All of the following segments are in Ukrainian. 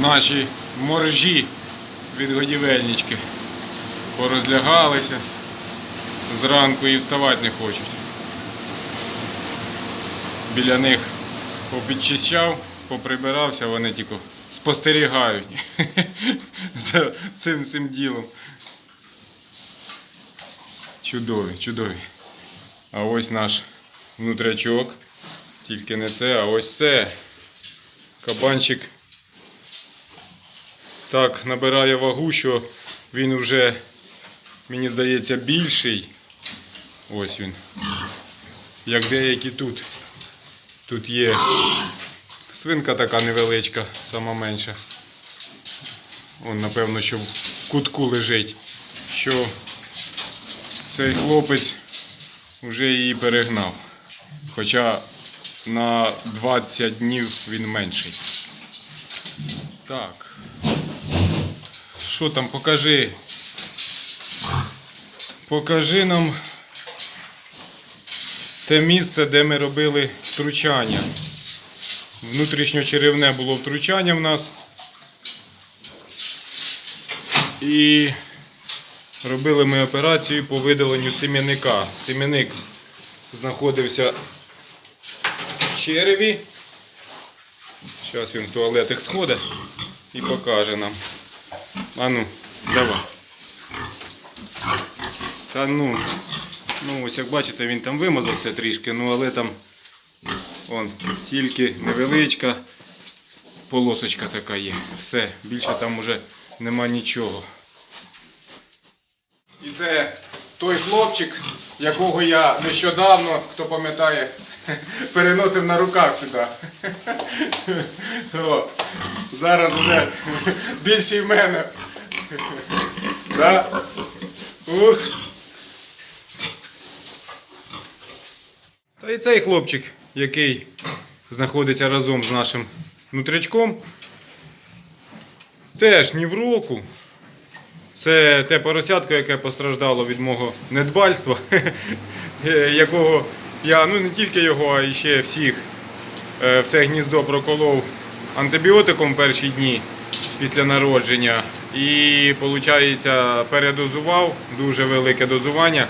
наші моржі від годівельнички порозлягалися. Зранку і вставати не хочуть. Біля них попідчищав, поприбирався, вони тільки спостерігають за цим цим ділом. Чудові, чудові. А ось наш внутрячок. Тільки не це, а ось це. Кабанчик так набирає вагу, що він вже, мені здається, більший. Ось він. Як деякі тут. Тут є свинка така невеличка, сама менша. Он, напевно, що в кутку лежить. Що цей хлопець вже її перегнав. Хоча на 20 днів він менший. Так. Що там, покажи. Покажи нам те місце, де ми робили втручання. Внутрішньочеревне було втручання в нас. І робили ми операцію по видаленню сем'яника. Сем'яник знаходився в череві. Зараз він в туалетик сходить і покаже нам. А ну, давай. Та ну, ну ось як бачите, він там вимазався трішки, ну але там он, тільки невеличка полосочка така є. Все, більше там уже нема нічого. І це той хлопчик, якого я нещодавно, хто пам'ятає, переносив на руках сюди. Зараз вже більший в мене. Да? Ух. Та і цей хлопчик, який знаходиться разом з нашим внутрячком, теж ні в року. Це те поросятко, яке постраждало від мого недбальства, якого я, ну не тільки його, а і ще всіх, е, все гніздо проколов антибіотиком перші дні після народження. І, виходить, передозував, дуже велике дозування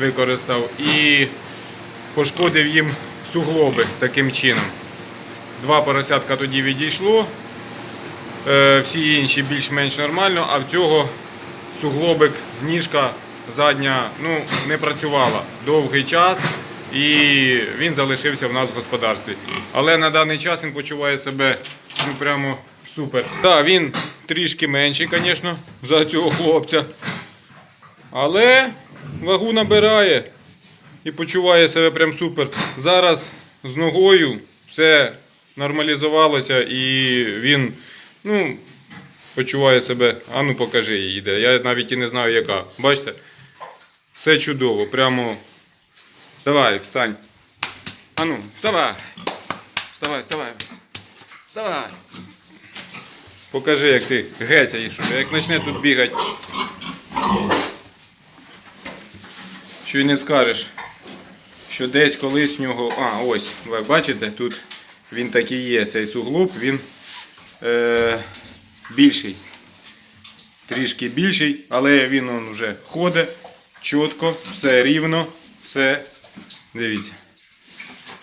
використав і пошкодив їм суглоби таким чином. Два поросятка тоді відійшло, е, всі інші більш-менш нормально, а в цього суглобик, ніжка задня ну, не працювала довгий час і він залишився в нас в господарстві. Але на даний час він почуває себе ну, прямо супер. Так, він трішки менший, звісно, за цього хлопця. Але вагу набирає і почуває себе прям супер. Зараз з ногою все нормалізувалося і він ну, почуває себе. А ну покажи її де. Я навіть і не знаю яка. Бачите? Все чудово. Прямо. Давай, встань. А ну, вставай. Вставай, вставай. Вставай. Покажи, як ти гецяєш. уже. Як почне тут бігати. Що й не скажеш, що десь колись в нього. А, ось, ви бачите, тут він такий є, цей суглоб, він е, більший. Трішки більший, але він он вже ходить чітко, все рівно, все. Дивіться.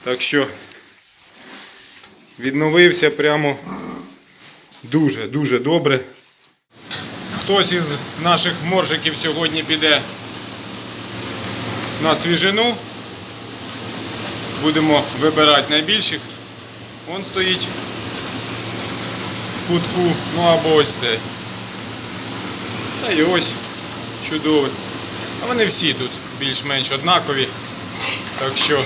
Так що відновився прямо дуже-дуже добре. Хтось із наших моржиків сьогодні піде на свіжину. Будемо вибирати найбільших. Он стоїть в кутку, ну або ось цей. Та й ось чудовий. А вони всі тут більш-менш однакові. Так що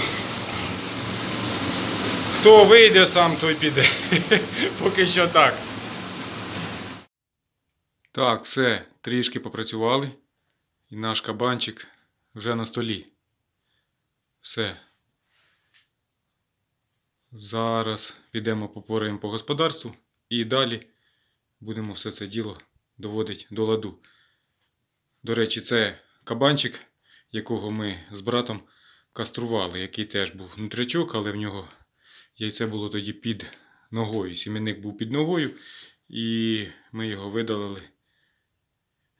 хто вийде сам, той піде. Поки що так. Так, все, трішки попрацювали. І наш кабанчик вже на столі. Все. Зараз підемо попораємо по господарству і далі будемо все це діло доводити до ладу. До речі, це кабанчик, якого ми з братом кастрували, який теж був внутрячок, але в нього яйце було тоді під ногою. Сімейник був під ногою, І ми його видалили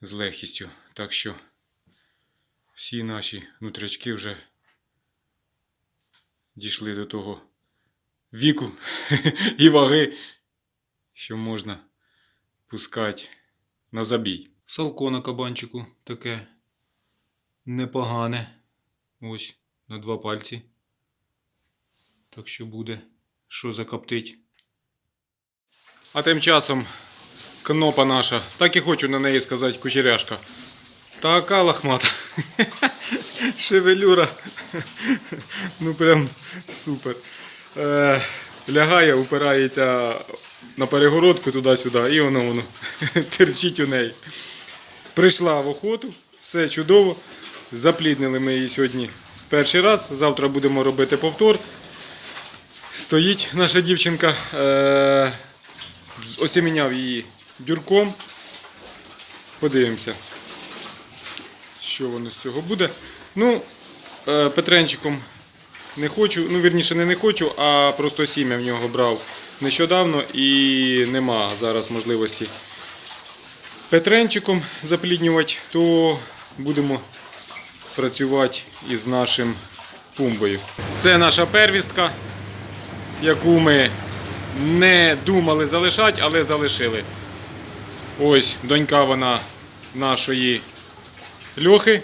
з легкістю. Так що всі наші нутрячки вже дійшли до того віку і ваги, що можна пускати на забій. Салко на кабанчику таке непогане. Ось на два пальці. Так що буде що закоптить. А тим часом кнопа наша, так і хочу на неї сказати кучеряшка. Така лохмата. Шевелюра. Ну прям супер. Е, лягає, упирається на перегородку туди-сюди, і воно воно терчить у неї. Прийшла в охоту, все чудово. Запліднили ми її сьогодні перший раз. Завтра будемо робити повтор. Стоїть наша дівчинка, е, осіміняв її дюрком. Подивимося, що воно з цього буде. Ну, е, Петренчиком не хочу, ну вірніше не не хочу, а просто сім'я в нього брав нещодавно і нема зараз можливості Петренчиком запліднювати, то будемо працювати із нашим пумбою. Це наша первістка, яку ми не думали залишати, але залишили. Ось донька вона нашої льохи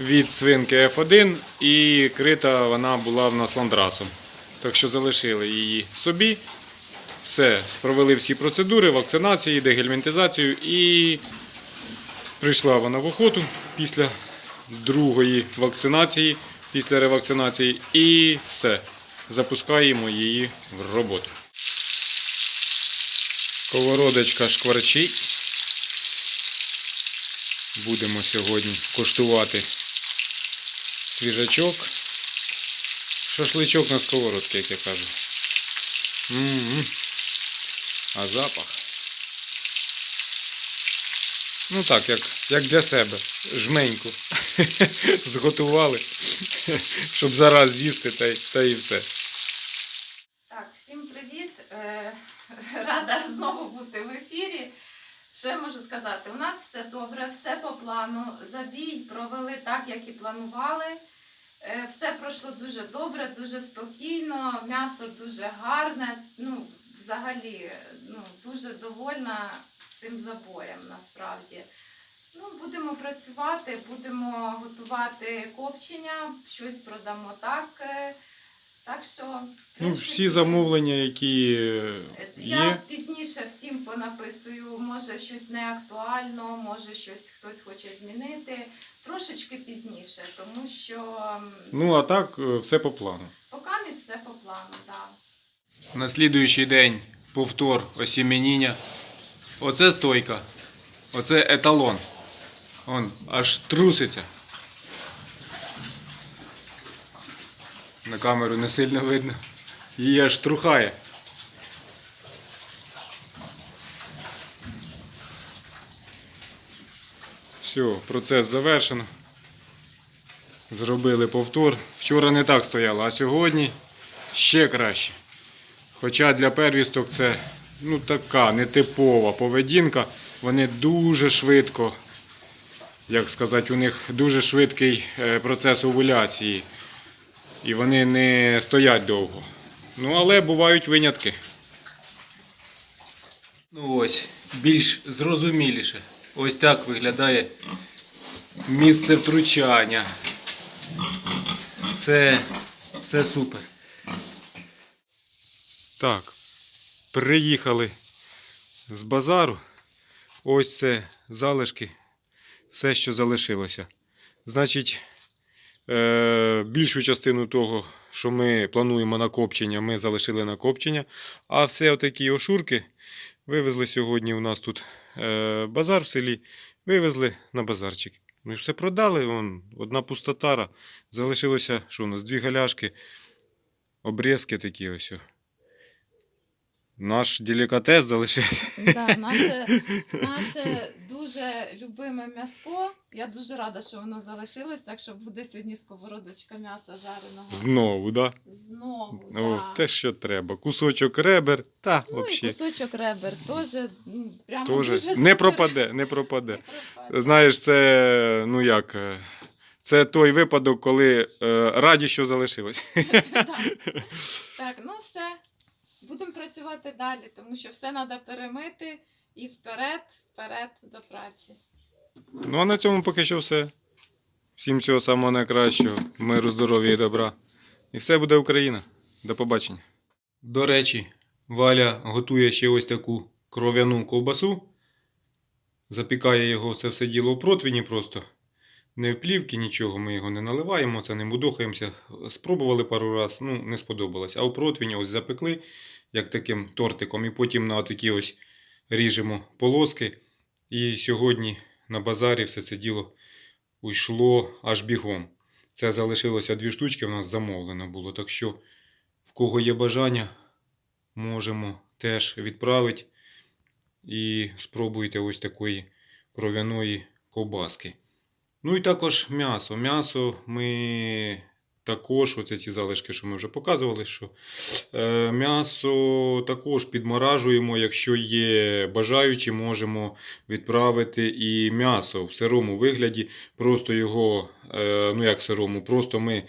від свинки F1 і крита вона була в нас ландрасом. Так що залишили її собі. Все, провели всі процедури, вакцинації, дегельмінтизацію і прийшла вона в охоту після другої вакцинації, після ревакцинації, і все. Запускаємо її в роботу. Сковородочка шкварчить. Будемо сьогодні коштувати свіжачок. Шашличок на сковородці, як я кажу. М-м. А запах. Ну так, як, як для себе. Жменьку. Зготували, щоб зараз з'їсти та, та і все. Так, всім привіт. Е, Рада знову бути в ефірі. Що я можу сказати? У нас все добре, все по плану. Забій провели так, як і планували. Е, Все пройшло дуже добре, дуже спокійно, м'ясо дуже гарне. Ну, взагалі, ну, дуже довольна цим забоєм насправді. Ну, будемо працювати, будемо готувати копчення, щось продамо так. Так що. Ну, всі замовлення, які е, я пізніше всім понаписую, може щось не актуально, може щось хтось хоче змінити. Трошечки пізніше, тому що Ну, а так, е, все по плану. поки не все по плану, так. На слідуючий день повтор осіменіння. Оце стойка. Оце еталон. Он аж труситься. На камеру не сильно видно. Її аж трухає. Все, процес завершено. Зробили повтор. Вчора не так стояло, а сьогодні ще краще. Хоча для первісток це ну, така нетипова поведінка. Вони дуже швидко, як сказати, у них дуже швидкий е, процес овуляції. І вони не стоять довго. Ну, але бувають винятки. Ну ось, більш зрозуміліше. Ось так виглядає місце втручання. Це, це супер. Так, приїхали з базару. Ось це залишки, все, що залишилося. Значить, більшу частину того, що ми плануємо на копчення, ми залишили на копчення. А все отакі ошурки вивезли сьогодні. У нас тут е, базар в селі. Вивезли на базарчик. Ми все продали. Вон, одна пустотара. Залишилося, що у нас, дві галяшки, обрізки такі ось. Наш делікатес залишився. Да, наше, наше дуже любиме м'яско. Я дуже рада, що воно залишилось, так що буде сьогодні сковородочка м'яса жареного. Знову, да? Знову. О, да. те, що треба. Кусочок ребер, та Ну і кусочок ребер теж прямо Тоже дуже не супер. пропаде, не пропаде. Не пропаде. Знаєш, це ну як. е, Це той випадок, коли е, раді, що залишилось. Так, ну все. Будемо працювати далі, тому що все треба перемити і вперед, вперед до праці. Ну а на цьому поки що все. Всім всього самого найкращого, миру, здоров'я і добра. І все буде Україна. До побачення. До речі, Валя готує ще ось таку кров'яну ковбасу. Запікає його це все діло в противні просто. Не в плівки, нічого, ми його не наливаємо, це не мудохаємося. Спробували пару раз, ну не сподобалось. А в противні ось запекли, як таким тортиком, і потім на такі ось ріжемо полоски. І сьогодні на базарі все це діло уйшло аж бігом. Це залишилося дві штучки, в нас замовлено було. Так що, в кого є бажання, можемо теж відправити. І спробуйте ось такої кров'яної ковбаски. Ну і також м'ясо. М'ясо ми також, оце ці залишки, що ми вже показували, що е, м'ясо також підморажуємо, якщо є бажаючі, можемо відправити і м'ясо в сирому вигляді. Просто його, е, ну як сирому, просто ми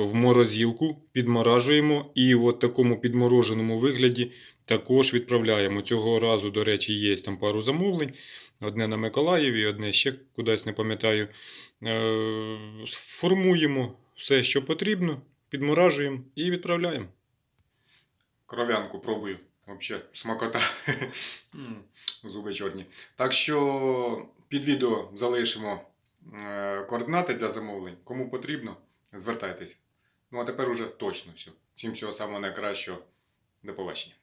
в морозилку підморажуємо і в такому підмороженому вигляді також відправляємо. Цього разу, до речі, є там пару замовлень. Одне на Миколаєві, одне ще кудись не пам'ятаю. Е, Формуємо все, що потрібно, підморажуємо і відправляємо. Кров'янку пробую. Взагалі, смакота. Зуби чорні. Так що під відео залишимо е, координати для замовлень. Кому потрібно, звертайтеся. Ну а тепер уже точно все. Всім всього самого найкращого. До побачення.